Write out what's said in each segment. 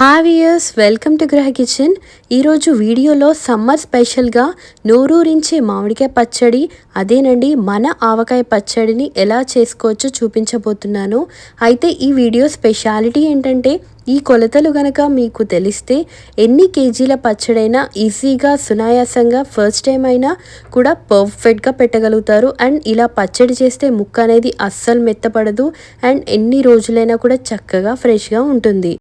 Hi viewers welcome to Gruha Kitchen ఈరోజు వీడియోలో summer స్పెషల్గా నోరూరించే మామిడికాయ పచ్చడి అదేనండి మన ఆవకాయ పచ్చడిని ఎలా చేసుకోవచ్చో చూపించబోతున్నాను. అయితే ఈ వీడియో స్పెషాలిటీ ఏంటంటే ఈ కొలతలు గనక మీకు తెలిస్తే ఎన్ని కేజీల పచ్చడైనా ఈజీగా సునాయాసంగా ఫస్ట్ టైం అయినా కూడా పర్ఫెక్ట్గా పెట్టగలుగుతారు. అండ్ ఇలా పచ్చడి చేస్తే ముక్క అనేది అస్సలు మెత్తపడదు. అండ్ ఎన్ని రోజులైనా కూడా చక్కగా ఫ్రెష్గా ఉంటుంది.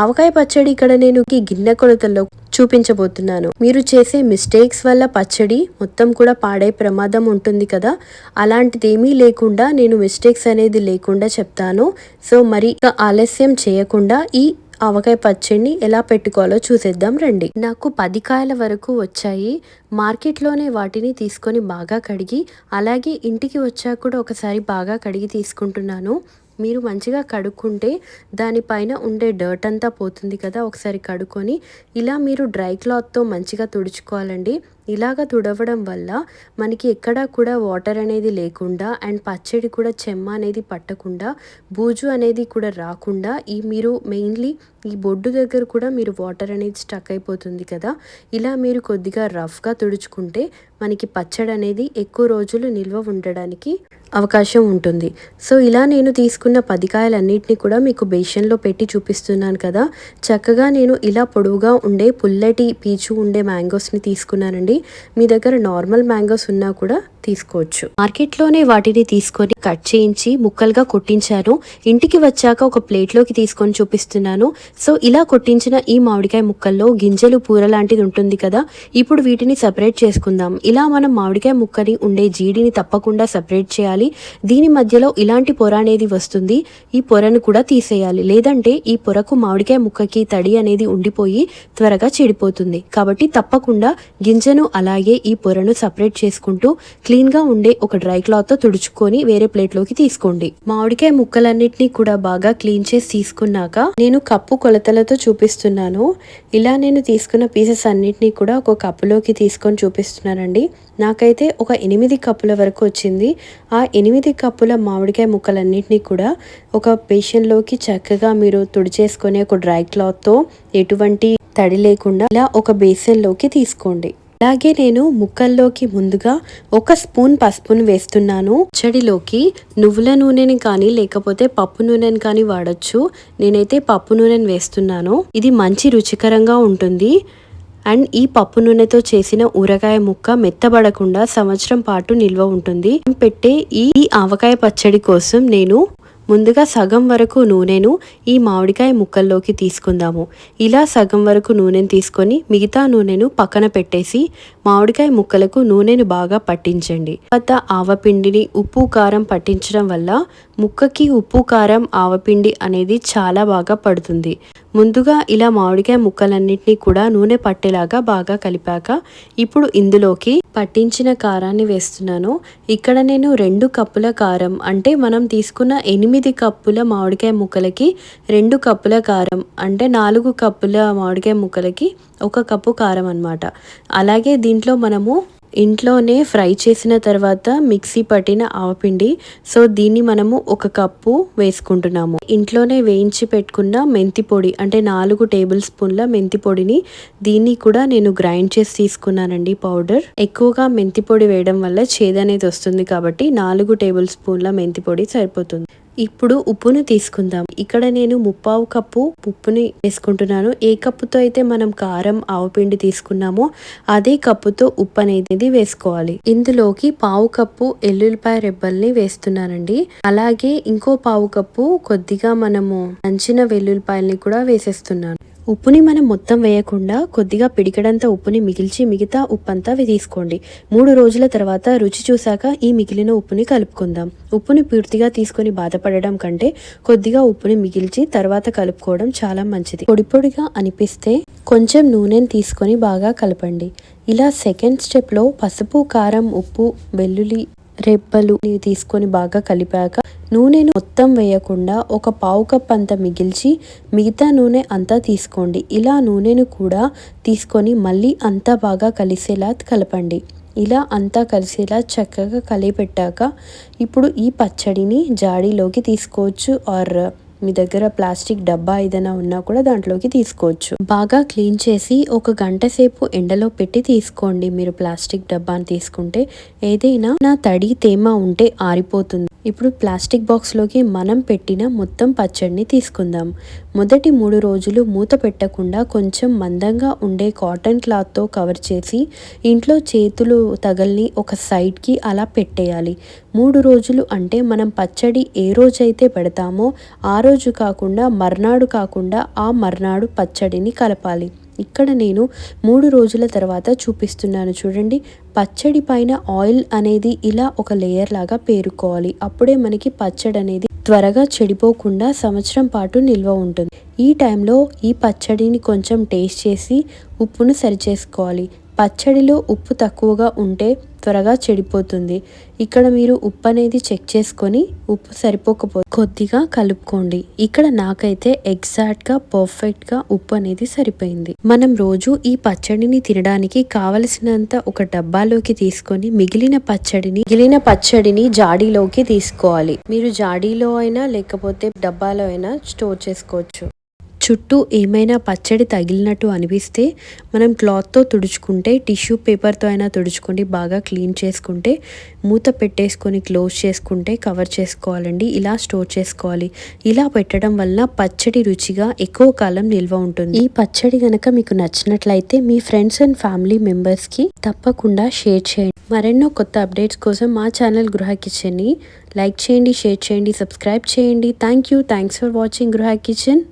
ఆవకాయ పచ్చడి ఇక్కడ నేను ఈ గిన్నె కొలతల్లో చూపించబోతున్నాను. మీరు చేసే మిస్టేక్స్ వల్ల పచ్చడి మొత్తం కూడా పాడే ప్రమాదం ఉంటుంది కదా? అలాంటిది ఏమీ లేకుండా నేను మిస్టేక్స్ అనేది లేకుండా చెప్తాను. సో మరి ఆలస్యం చేయకుండా ఈ ఆవకాయ పచ్చడిని ఎలా పెట్టుకోవాలో చూసేద్దాం రండి. నాకు పది కాయల వరకు వచ్చాయి. మార్కెట్లోనే వాటిని తీసుకొని బాగా కడిగి అలాగే ఇంటికి వచ్చాక కూడా ఒకసారి బాగా కడిగి తీసుకుంటున్నాను. మీరు మంచిగా కడుక్కుంటే దానిపైన ఉండే డర్ట్ అంతా పోతుంది కదా ఒకసారి కడుక్కొని ఇలా మీరు డ్రై క్లాత్తో మంచిగా తుడుచుకోవాలండి. ఇలాగ తుడవడం వల్ల మనకి ఎక్కడా కూడా వాటర్ అనేది లేకుండా అండ్ పచ్చడి కూడా చెమ్మ అనేది పట్టకుండా బూజు అనేది కూడా రాకుండా ఈ మీరు మెయిన్లీ ఈ బొడ్డు దగ్గర కూడా మీరు వాటర్ అనేది స్టక్ అయిపోతుంది కదా. ఇలా మీరు కొద్దిగా రఫ్గా తుడుచుకుంటే మనకి పచ్చడి అనేది ఎక్కువ రోజులు నిల్వ ఉండడానికి అవకాశం ఉంటుంది. సో ఇలా నేను తీసుకున్న పదికాయలన్నింటినీ కూడా మీకు బేషన్లో పెట్టి చూపిస్తున్నాను కదా. చక్కగా నేను ఇలా పొడవుగా ఉండే పుల్లటి పీచు ఉండే మ్యాంగోస్ని తీసుకున్నానండి. మీ దగ్గర నార్మల్ మ్యాంగోస్ ఉన్నా కూడా తీసుకోవచ్చు. మార్కెట్లోనే వాటిని తీసుకొని కట్ చేయించి ముక్కలుగా కొట్టించాను. ఇంటికి వచ్చాక ఒక ప్లేట్లోకి తీసుకొని చూపిస్తున్నాను. సో ఇలా కొట్టించిన ఈ మామిడికాయ ముక్కల్లో గింజలు పూర లాంటిది ఉంటుంది కదా ఇప్పుడు వీటిని సపరేట్ చేసుకుందాం. ఇలా మనం మామిడికాయ ముక్కని ఉండే జీడిని తప్పకుండా సపరేట్ చేయాలి. దీని మధ్యలో ఇలాంటి పొర అనేది వస్తుంది. ఈ పొరను కూడా తీసేయాలి. లేదంటే ఈ పొరకు మామిడికాయ ముక్కకి తడి అనేది ఉండిపోయి త్వరగా చెడిపోతుంది. కాబట్టి తప్పకుండా గింజను అలాగే ఈ పొరను సపరేట్ చేసుకుంటూ క్లీన్గా ఉండే ఒక డ్రై క్లాత్తో తుడుచుకొని వేరే ప్లేట్లోకి తీసుకోండి. మామిడికాయ ముక్కలన్నిటినీ కూడా బాగా క్లీన్ చేసి తీసుకున్నాక నేను కప్పు కొలతలతో చూపిస్తున్నాను. ఇలా నేను తీసుకున్న పీసెస్ అన్నిటినీ కూడా ఒక కప్పులోకి తీసుకొని చూపిస్తున్నానండి. నాకైతే ఒక ఎనిమిది కప్పుల వరకు వచ్చింది. ఆ ఎనిమిది కప్పుల మామిడికాయ ముక్కలన్నింటినీ కూడా ఒక బేషన్లోకి చక్కగా మీరు తుడిచేసుకొని ఒక డ్రై క్లాత్తో ఎటువంటి తడి లేకుండా ఇలా ఒక బేసన్లోకి తీసుకోండి. అలాగే నేను ముక్కల్లోకి ముందుగా ఒక స్పూన్ పసుపును వేస్తున్నాను. పచ్చడిలోకి నువ్వుల నూనెని కానీ లేకపోతే పప్పు నూనెని కానీ వాడచ్చు. నేనైతే పప్పు నూనెని వేస్తున్నాను. ఇది మంచి రుచికరంగా ఉంటుంది. అండ్ ఈ పప్పు నూనెతో చేసిన ఊరగాయ ముక్క మెత్తబడకుండా సంవత్సరం పాటు నిల్వ ఉంటుంది. పెట్టే ఈ ఆవకాయ పచ్చడి కోసం నేను ముందుగా సగం వరకు నూనెను ఈ మామిడికాయ ముక్కల్లోకి తీసుకుందాము. ఇలా సగం వరకు నూనెను తీసుకొని మిగతా నూనెను పక్కన పెట్టేసి మామిడికాయ ముక్కలకు నూనెను బాగా పట్టించండి. తర్వాత ఆవపిండిని ఉప్పు కారం పట్టించడం వల్ల ముక్కకి ఉప్పు కారం ఆవపిండి అనేది చాలా బాగా పడుతుంది. ముందుగా ఇలా మామిడికాయ ముక్కలన్నింటినీ కూడా నూనె పట్టేలాగా బాగా కలిపాక ఇప్పుడు ఇందులోకి పట్టించిన కారాన్ని వేస్తున్నాను. ఇక్కడ నేను రెండు కప్పుల కారం అంటే మనం తీసుకున్న ఎనిమిది కప్పుల మామిడికాయ ముక్కలకి రెండు కప్పుల కారం అంటే నాలుగు కప్పుల మామిడికాయ ముక్కలకి ఒక కప్పు కారం అనమాట అలాగే దీంట్లో మనము ఇంట్లోనే ఫ్రై చేసిన తర్వాత మిక్సీ పట్టిన ఆవపిండి సో దీన్ని మనము ఒక కప్పు వేసుకుంటున్నాము. ఇంట్లోనే వేయించి పెట్టుకున్న మెంతి పొడి అంటే నాలుగు టేబుల్ స్పూన్ల మెంతి పొడిని దీన్ని కూడా నేను గ్రైండ్ చేసి తీసుకున్నానండి పౌడర్. ఎక్కువగా మెంతి పొడి వేయడం వల్ల చేదనేది వస్తుంది కాబట్టి నాలుగు టేబుల్ స్పూన్ల మెంతి పొడి సరిపోతుంది. ఇప్పుడు ఉప్పును తీసుకుందాం. ఇక్కడ నేను ముప్పావు కప్పు ఉప్పుని వేసుకుంటున్నాను. ఏ కప్పుతో అయితే మనం కారం ఆవపిండి తీసుకున్నామో అదే కప్పుతో ఉప్పు అనేది వేసుకోవాలి. ఇందులోకి పావు కప్పు ఎల్లుల్లిపాయ రెబ్బల్ని వేస్తున్నానండి. అలాగే ఇంకో పావు కప్పు కొద్దిగా మనము నంచిన వెల్లుల్లిపాయల్ని కూడా వేసేస్తున్నాను. ఉప్పుని మనం మొత్తం వేయకుండా కొద్దిగా పిడికడంత ఉప్పుని మిగిల్చి మిగతా ఉప్పు అంతా తీసుకోండి. మూడు రోజుల తర్వాత రుచి చూశాక ఈ మిగిలిన ఉప్పుని కలుపుకుందాం. ఉప్పుని పూర్తిగా తీసుకొని బాధపడడం కంటే కొద్దిగా ఉప్పుని మిగిల్చి తర్వాత కలుపుకోవడం చాలా మంచిది. పొడి పొడిగా అనిపిస్తే కొంచెం నూనెని తీసుకొని బాగా కలపండి. ఇలా సెకండ్ స్టెప్లో పసుపు కారం ఉప్పు వెల్లుల్లి రెబ్బలు తీసుకొని బాగా కలిపాక నూనెను మొత్తం వేయకుండా ఒక పావు కప్ అంత మిగిల్చి మిగతా నూనె అంతా తీసుకోండి. ఇలా నూనెను కూడా తీసుకొని మళ్ళీ అంతా బాగా కలిసేలా కలపండి. ఇలా అంతా కలిసేలా చక్కగా కలిపెట్టాక ఇప్పుడు ఈ పచ్చడిని జాడీలోకి తీసుకోవచ్చు. ఆర్ మీ దగ్గర ప్లాస్టిక్ డబ్బా ఏదైనా ఉన్నా కూడా దాంట్లోకి తీసుకోవచ్చు. బాగా క్లీన్ చేసి ఒక గంట సేపు ఎండలో పెట్టి తీసుకోండి. మీరు ప్లాస్టిక్ డబ్బాని తీసుకుంటే ఏదైనా నా తడి తేమ ఉంటే ఆరిపోతుంది. ఇప్పుడు ప్లాస్టిక్ బాక్స్లోకి మనం పెట్టిన మొత్తం పచ్చడిని తీసుకుందాం. మొదటి మూడు రోజులు మూత పెట్టకుండా కొంచెం మందంగా ఉండే కాటన్ క్లాత్తో కవర్ చేసి ఇంట్లో చేతులు తగల్ని ఒక సైడ్కి అలా పెట్టేయాలి. మూడు రోజులు అంటే మనం పచ్చడి ఏ రోజైతే పెడతామో ఆ రోజు కాకుండా మర్నాడు కాకుండా ఆ మర్నాడు పచ్చడిని కలపాలి. ఇక్కడ నేను మూడు రోజుల తర్వాత చూపిస్తున్నాను. చూడండి పచ్చడి పైన ఆయిల్ అనేది ఇలా ఒక లేయర్ లాగా పేరుకోవాలి. అప్పుడే మనకి పచ్చడి అనేది త్వరగా చెడిపోకుండా సంవత్సరం పాటు నిల్వ ఉంటుంది. ఈ టైంలో ఈ పచ్చడిని కొంచెం టేస్ట్ చేసి ఉప్పును సరిచేసుకోవాలి. పచ్చడిలో ఉప్పు తక్కువగా ఉంటే త్వరగా చెడిపోతుంది. ఇక్కడ మీరు ఉప్పు అనేది చెక్ చేసుకొని ఉప్పు సరిపోకపోతే కొద్దిగా కలుపుకోండి. ఇక్కడ నాకైతే ఎగ్జాక్ట్గా పర్ఫెక్ట్గా ఉప్పు అనేది సరిపోయింది. మనం రోజు ఈ పచ్చడిని తినడానికి కావలసినంత ఒక డబ్బాలోకి తీసుకొని మిగిలిన పచ్చడిని మిగిలిన పచ్చడిని జాడీలోకి తీసుకోవాలి. మీరు జాడీలో అయినా లేకపోతే డబ్బాలో అయినా స్టోర్ చేసుకోవచ్చు. చుట్టూ ఏమైనా పచ్చడి తగిలినట్టు అనిపిస్తే మనం క్లాత్తో తుడుచుకుంటే టిష్యూ పేపర్తో అయినా తుడుచుకోండి బాగా క్లీన్ చేసుకుంటే మూత పెట్టేసుకొని క్లోజ్ చేసుకుంటే కవర్ చేసుకోవాలండి. ఇలా స్టోర్ చేసుకోవాలి. ఇలా పెట్టడం వల్ల పచ్చడి రుచిగా ఎక్కువ కాలం నిల్వ ఉంటుంది. ఈ పచ్చడి గనక మీకు నచ్చినట్లయితే మీ ఫ్రెండ్స్ అండ్ ఫ్యామిలీ మెంబర్స్కి తప్పకుండా షేర్ చేయండి. మరెన్నో కొత్త అప్డేట్స్ కోసం మా ఛానల్ గృహ కిచెన్ని లైక్ చేయండి షేర్ చేయండి సబ్స్క్రైబ్ చేయండి. Thank you. Thanks for watching గృహ కిచెన్.